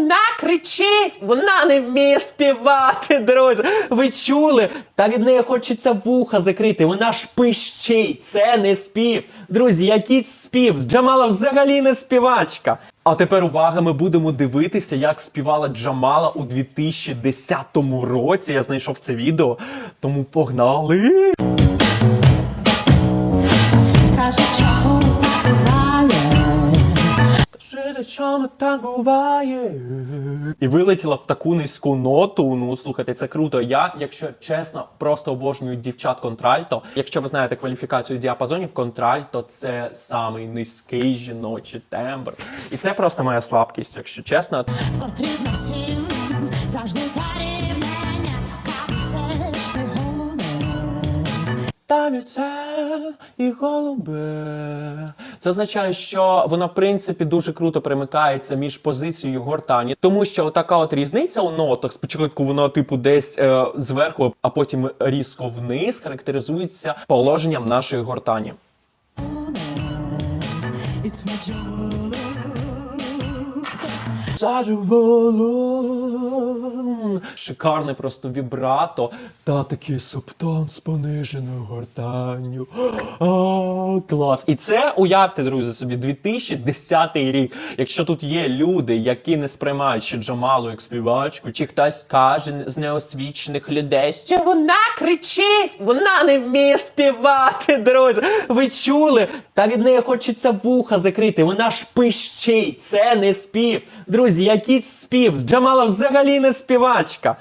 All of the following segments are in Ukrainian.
вона кричить, вона не вміє співати, друзі. Ви чули? Та від неї хочеться вуха закрити. Вона ж пищить. Це не спів. Друзі, який спів? Джамала взагалі не співачка. А тепер увага, ми будемо дивитися, як співала Джамала у 2010 році. Я знайшов це відео. Тому погнали! Чому так буває? І вилетіла в таку низьку ноту. Ну слухайте, це круто. Я, якщо чесно, просто обожнюю дівчат контральто. Якщо ви знаєте кваліфікацію діапазонів, контральто це самий низький жіночий тембр. І це просто моя слабкість, якщо чесно. Потрібно всім завжди Тавіться і голубе. Це означає, що вона, в принципі, дуже круто перемикається між позицією гортані, тому що така от різниця у нотах, спочатку вона, типу, десь е, зверху, а потім різко вниз, характеризується положенням нашої гортані. It's my. Заживало. Шикарне просто вібрато та такий субтон з пониженою гортанню. Клас. І це уявте, друзі, собі 2010 рік. Якщо тут є люди, які не сприймають ще Джамалу як співачку, чи хтось каже з неосвічених людей, що вона кричить, вона не вміє співати, друзі. Ви чули? Та від неї хочеться вуха закрити. Вона ж пищить. Це не спів. Друзі, який спів? Джамала взагалі не співачка.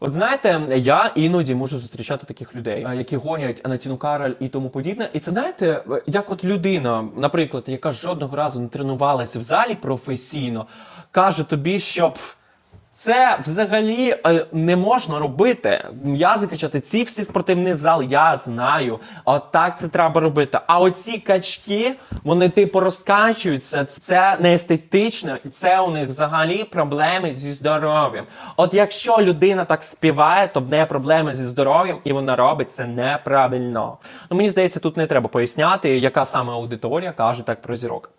От знаєте, я іноді можу зустрічати таких людей, які гонять Анатіну Кароль і тому подібне. І це знаєте, як от людина, наприклад, яка жодного разу не тренувалася в залі професійно, каже тобі, що. «Пф, це взагалі е, не можна робити. М'язи качати, ці всі спортивні зали, я знаю. От так це треба робити. А оці качки, вони типу розкачуються. Це не естетично, і це у них взагалі проблеми зі здоров'ям. От якщо людина так співає, то в неї проблеми зі здоров'ям, і вона робить це неправильно. Ну мені здається, тут не треба поясняти, яка саме аудиторія каже так про зірок.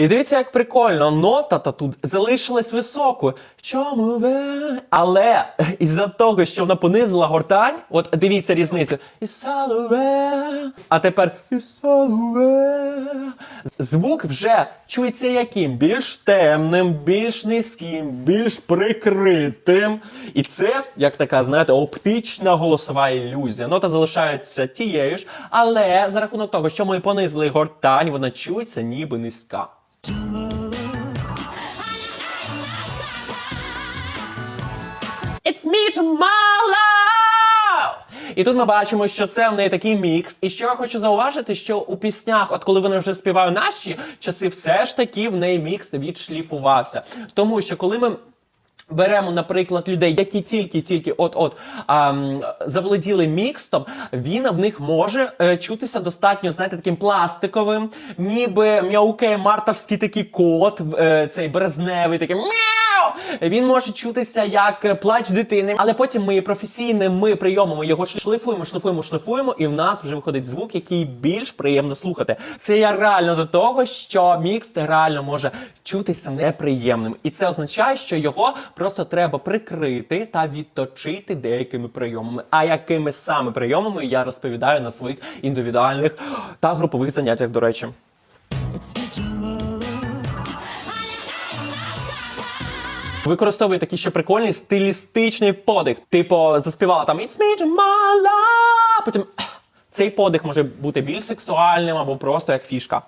І дивіться, як прикольно, нота та тут залишилась високою. Чому ви? Але із-за того, що вона понизила гортань, от дивіться різницю. А тепер. Звук вже чується яким? Більш темним, більш низьким, більш прикритим. І це, як така, знаєте, оптична голосова ілюзія. Нота залишається тією ж, але за рахунок того, що ми понизили гортань, вона чується ніби низька. Me, Jamala! І тут ми бачимо, що це в неї такий мікс. І що я хочу зауважити, що у піснях, от коли вони вже співають наші часи, все ж таки в неї мікс відшліфувався. Тому що коли ми. Беремо, наприклад, людей, які тільки-тільки от-от заволоділи мікстом, він в них може е, чутися достатньо, знаєте, таким пластиковим, ніби м'яукає мартовський такий кот, е, цей березневий, такий. Він може чутися як плач дитини, але потім ми професійними прийомами його шлифуємо, шлифуємо, шлифуємо, і в нас вже виходить звук, який більш приємно слухати. Це я реально до того, що мікс реально може чутися неприємним, і це означає, що його просто треба прикрити та відточити деякими прийомами. А якими саме прийомами я розповідаю на своїх індивідуальних та групових заняттях, до речі. It's Використовує такий ще прикольний стилістичний подих. Типу, заспівала там It's me, Jamala, потім цей подих може бути більш сексуальним або просто як фішка.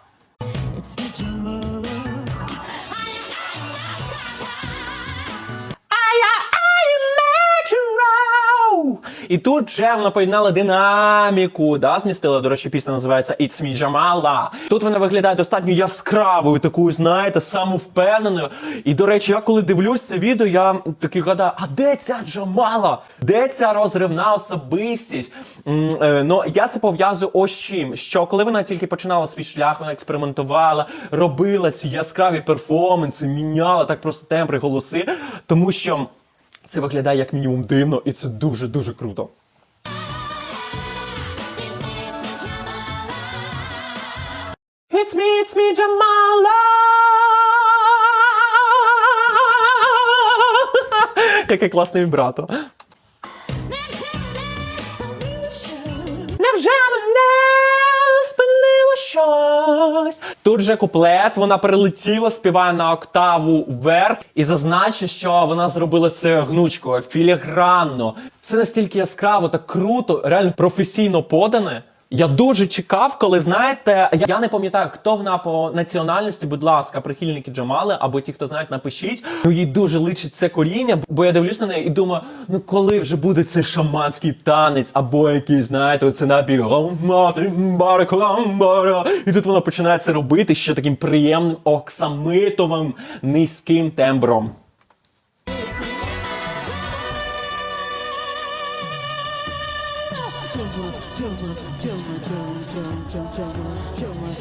І тут вже вона поєднала динаміку, да, змістила, до речі, пісня називається It's Me Jamala. Тут вона виглядає достатньо яскравою, такою, знаєте, самовпевненою. І, до речі, я коли дивлюсь це відео, я такий гадаю, а де ця Джамала? Де ця розривна особистість? Е, ну, я це пов'язую ось чим, що коли вона тільки починала свій шлях, вона експериментувала, робила ці яскраві перформанси, міняла так просто тембри, голоси, тому що. Це виглядає як мінімум дивно, і це дуже-дуже круто. It's me, it's me, Jamala! Яке класне вібрато. Щось? Тут же куплет, вона перелетіла, співає на октаву вверх і зазначить, що вона зробила це гнучкою, філігранно. Все настільки яскраво так круто, реально професійно подане. Я дуже чекав, коли знаєте, я- не пам'ятаю, хто вона по національності, будь ласка, прихильники Джамали, або ті, хто знають, напишіть. Ну їй дуже личить це коріння, бо я дивлюсь на неї і думаю, ну коли вже буде цей шаманський танець, або якийсь, знаєте, оце напів І тут вона починає це робити ще таким приємним оксамитовим низьким тембром.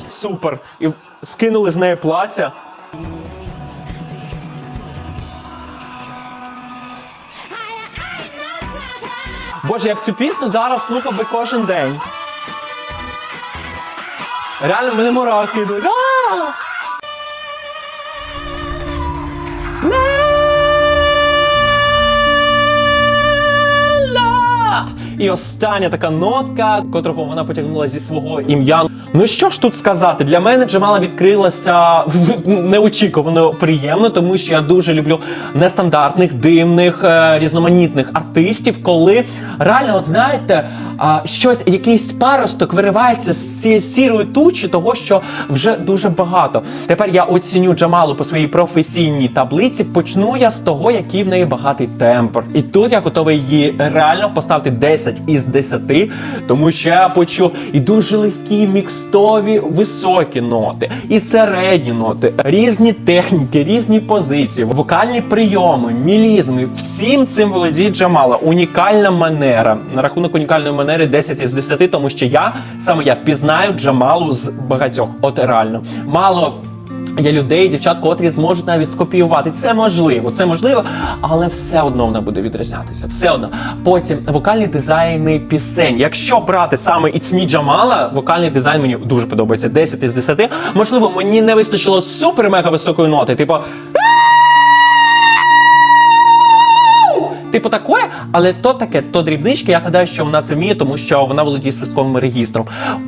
Супер. І скинули з неї плаття. Боже, я б цю пісню зараз слухав би кожен день. Реально, мене мурахи йдуть. І остання така нотка, котрого вона потягнула зі свого ім'я. Ну що ж тут сказати? Для мене Джамала відкрилася неочікувано приємно, тому що я дуже люблю нестандартних, дивних, е, різноманітних артистів, коли реально, от знаєте, а, щось, якийсь паросток виривається з цієї сірої тучі, того що вже дуже багато. Тепер я оціню Джамалу по своїй професійній таблиці. Почну я з того, який в неї багатий темпр. І тут я готовий її реально поставити 10 із 10, тому що я почув і дуже легкі, мікстові, високі ноти, і середні ноти, різні техніки, різні позиції, вокальні прийоми, мілізми. Всім цим володіє Джамала. Унікальна манера. На рахунок унікальної манери 10 із 10, тому що я саме я впізнаю Джамалу з багатьох. От реально мало. Є людей, дівчат, котрі зможуть навіть скопіювати. Це можливо, це можливо, але все одно вона буде відрізнятися. Все одно. Потім вокальні дизайни пісень. Якщо брати саме Me Джамала, вокальний дизайн мені дуже подобається. 10 із 10. Можливо, мені не вистачило супер мега високої ноти. Типу. Типу такое, але то таке, то дрібнички. Я гадаю, що вона це вміє, тому що вона володіє свистковим регістром.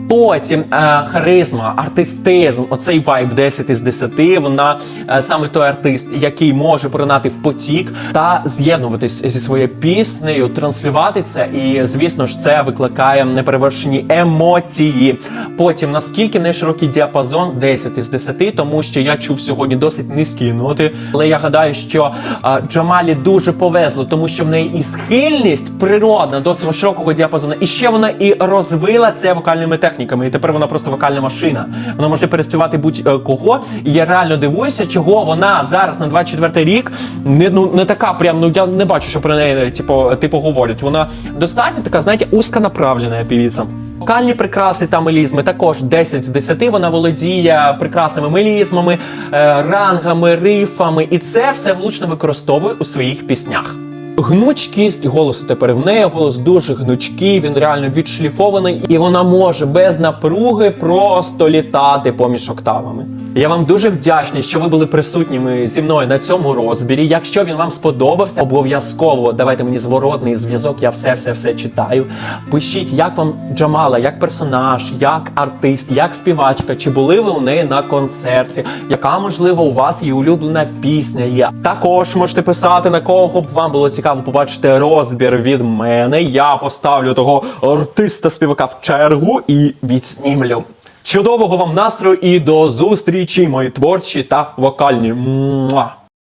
Потім е, харизма, артистизм, оцей вайб 10 із 10. Вона е, саме той артист, який може поринати в потік та з'єднуватись зі своєю піснею, транслювати це. І звісно ж, це викликає неперевершені емоції. Потім наскільки в неї широкий діапазон 10 із 10, тому що я чув сьогодні досить низькі ноти. Але я гадаю, що е, Джамалі дуже повезло, тому що в неї і схильність природна досить широкого діапазону, і ще вона і розвила це вокальними техніками. І тепер вона просто вокальна машина. Вона може переспівати будь-кого. І я реально дивуюся, чого вона зараз на 24 рік не ну не така. Прям ну я не бачу, що про неї типу, типу говорять. Вона достатньо така, знаєте, узконаправлена півіця. Вокальні прикраси та мелізми також 10 з 10. Вона володіє прекрасними мелізмами, е, рангами, рифами, і це все влучно використовує у своїх піснях. Гнучкість голосу тепер в неї голос дуже гнучкий, він реально відшліфований, і вона може без напруги просто літати поміж октавами. Я вам дуже вдячний, що ви були присутніми зі мною на цьому розбірі. Якщо він вам сподобався, обов'язково давайте мені зворотний зв'язок. Я все, все, все читаю. Пишіть, як вам Джамала, як персонаж, як артист, як співачка, чи були ви у неї на концерті, яка можливо у вас її улюблена пісня є. Також можете писати на кого б вам було цікаво побачити розбір від мене. Я поставлю того артиста співака в чергу і відснімлю. Чудового вам настрою і до зустрічі, мої творчі та вокальні. Муа!